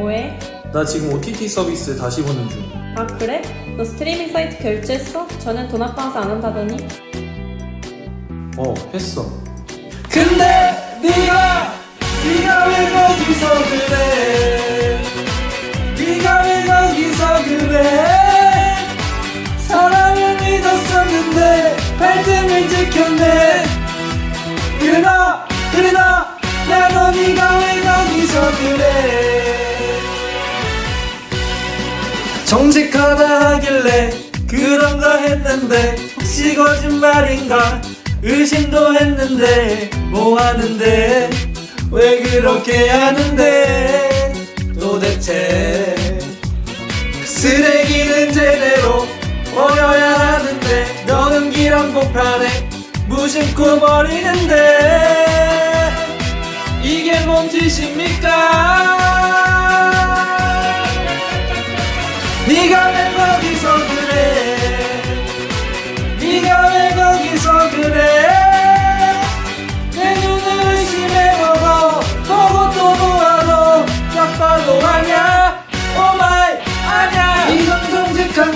뭐해? 나 지금 OTT 서비스 다시 보는 중. 아 그래? 너 스트리밍 사이트 결제했어? 저는 돈 아까워서 안 한다더니 어, 했어. 근데 네가 네가 왜 거기서 그래 네가 왜 거기서 그래 사랑을 믿었었는데 발등을 지켰네 정직하다 하길래 그런 거 했는데 혹시 거짓말인가 의심도 했는데 뭐 하는데? 왜 그렇게 하는데 도대체? 쓰레기는 제대로 버려야 하는데 너는 기란 공판에 무심코 버리는데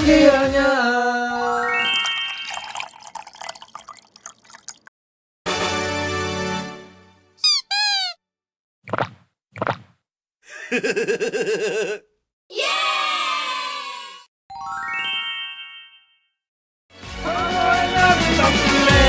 게 아냐 난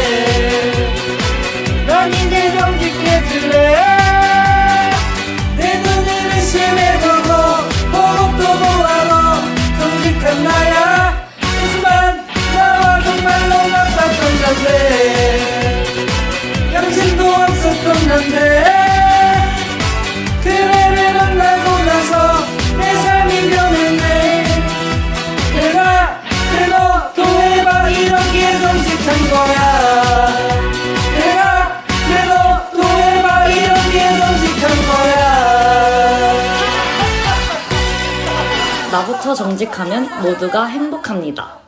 나부터 정직하면 모두가 행복합니다.